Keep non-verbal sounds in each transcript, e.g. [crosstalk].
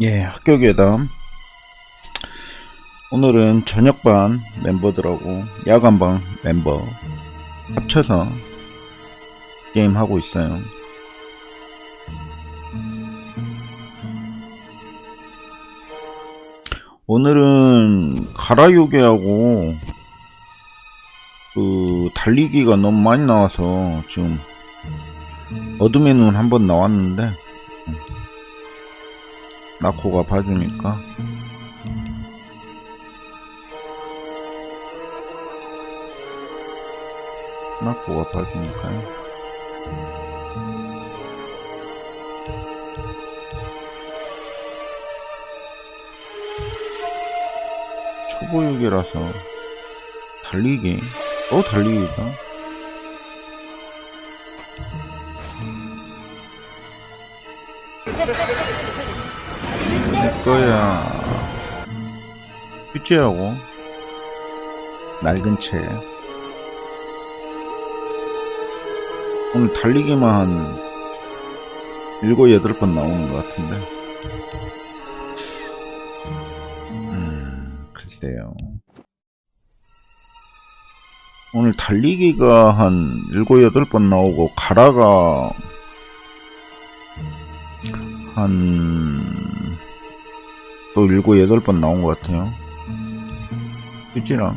예, 학교 괴담. 오늘은 저녁반 멤버들하고 야간반 멤버 합쳐서 게임 하고 있어요. 오늘은 가라요괴하고 그 달리기가 너무 많이 나와서 지금 어둠의 눈 한번 나왔는데 나코가 봐주니까. 나코가 봐주니까요. 초보육이라서 달리기 또 달리기가 [laughs] 내 거야. 휴지하고 낡은 채. 오늘 달리기만 한 일곱 여덟 번 나오는 것 같은데. 음, 글쎄요. 오늘 달리기가 한 일곱 여덟 번 나오고 가라가 한 또 일곱 여덟 번 나온 것 같아요. 휴지랑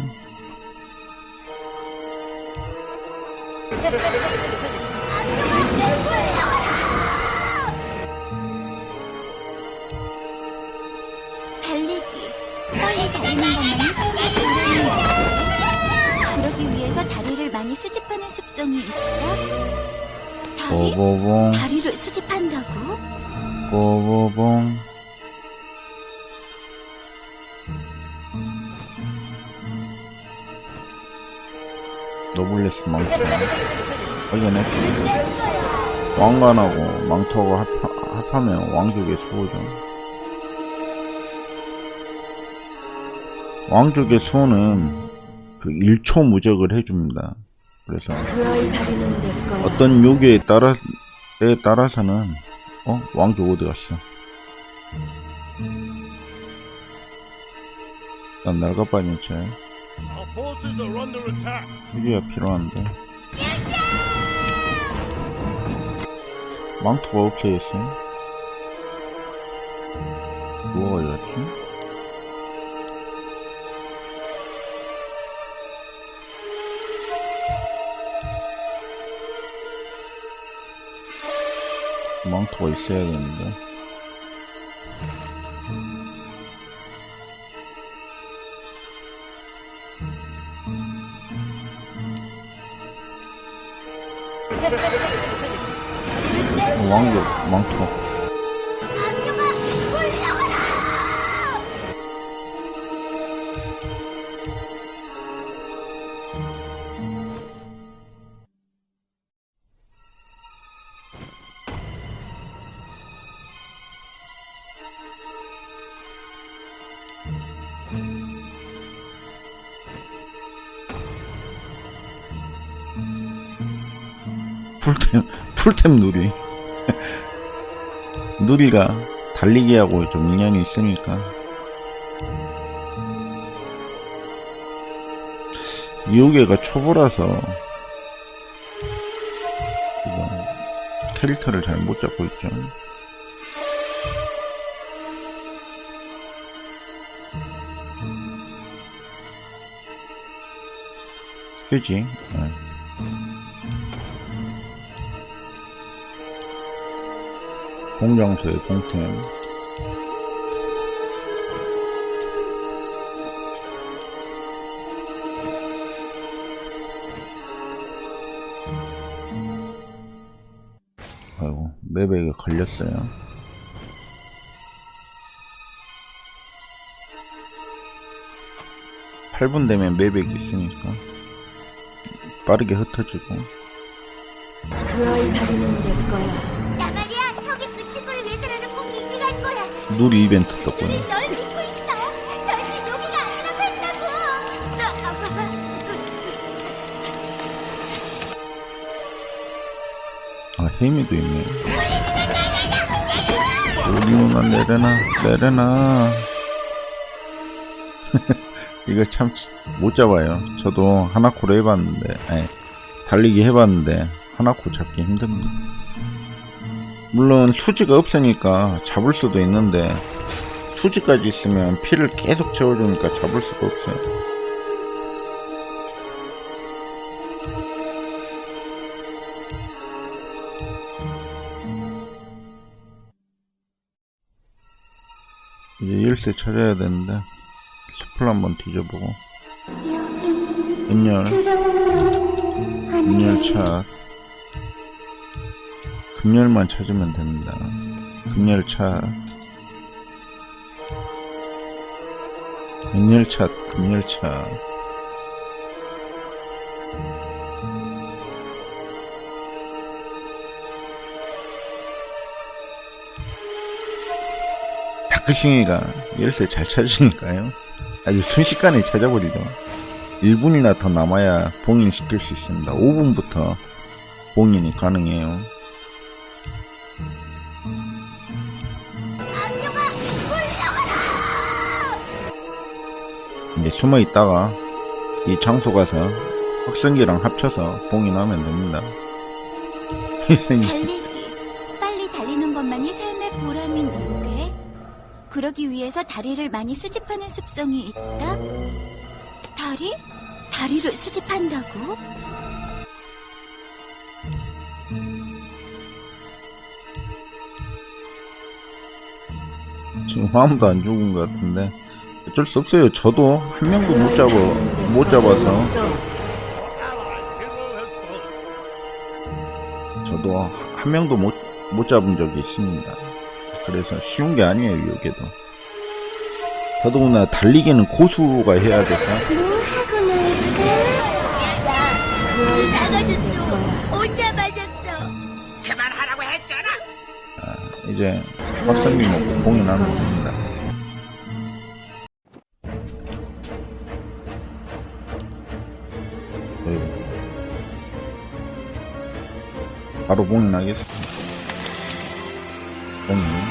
달리기. 빨리 달리는 것만이 삶의 보람이다. 그러기 위해서 다리를 많이 수집하는 습성이 있다. 다리? 다리를 수집한다고? 뽀뽀봉. 노블레스 망토 확인해? 왕관하고 망토하고 합하, 합하면 왕족의 수호죠. 왕족의 수호는 그 1초 무적을 해줍니다. 그래서. 어떤 요괴에 따라 에 따라서는 어 왕족 어디 갔어? 난 날가빠진 채. 휴지가 필요한데 망토가 없어졌어 뭐가 이랬지? 망토가 있어야겠는데. 왕족 망토 풀템 풀템 누리. 누리가 달리기하고 좀 인연이 있으니까. 요괴가 초보라서 캐릭터를 잘 못 잡고 있죠 휴지. 네. 공장소의 동템 아이고 매백에 걸렸어요. 팔분 되면 매백이 있으니까 빠르게 흩어지고 그 아이 다리는 내 거야. 나 말이야, 턱이 그 친구를 위해서라도 꼭 이기갈 거야. 누리 이벤트 떴군요 우리 널 믿고 있어. 절대 여기가 아니라고 했다고. 아, 혜미도 있네. 우리 누나 내려놔 내려놔 [laughs] 이거 참 못 잡아요. 저도 하나코로 해봤는데 아니, 달리기 해봤는데 하나코 잡기 힘듭니다. 물론 수지가 없으니까 잡을 수도 있는데 수지까지 있으면 피를 계속 채워주니까 잡을 수가 없어요. 이제 열쇠 찾아야 되는데 숲을 한번 뒤져보고. 음열. 음열 차 금열만 찾으면 됩니다. 금열차 은열차 금열 차 다크싱이가 열쇠 잘 찾으니까요. 아주 순식간에 찾아버리죠. 1분이나 더 남아야 봉인 시킬 수 있습니다. 5분부터 봉인이 가능해요. 이제 숨어 있다가 이 장소 가서 확성기랑 합쳐서 봉인하면 됩니다. [laughs] 달리기. 그러기 위해서 다리를 많이 수집하는 습성이 있다? 다리? 다리를 수집한다고? 지금 아무도 안 죽은 것 같은데 어쩔 수 없어요. 저도 한 명도 못 잡아 못 잡아서. 저도 한 명도 못, 못 잡은 적이 있습니다. 그래서 쉬운 게 아니에요, 여기도. 더더구나 달리기는 고수가 해야 돼서 마셨어. 이제 확성기 먹고 공연하면 됩니다. 네. 바로 공연하겠습니다. 공연.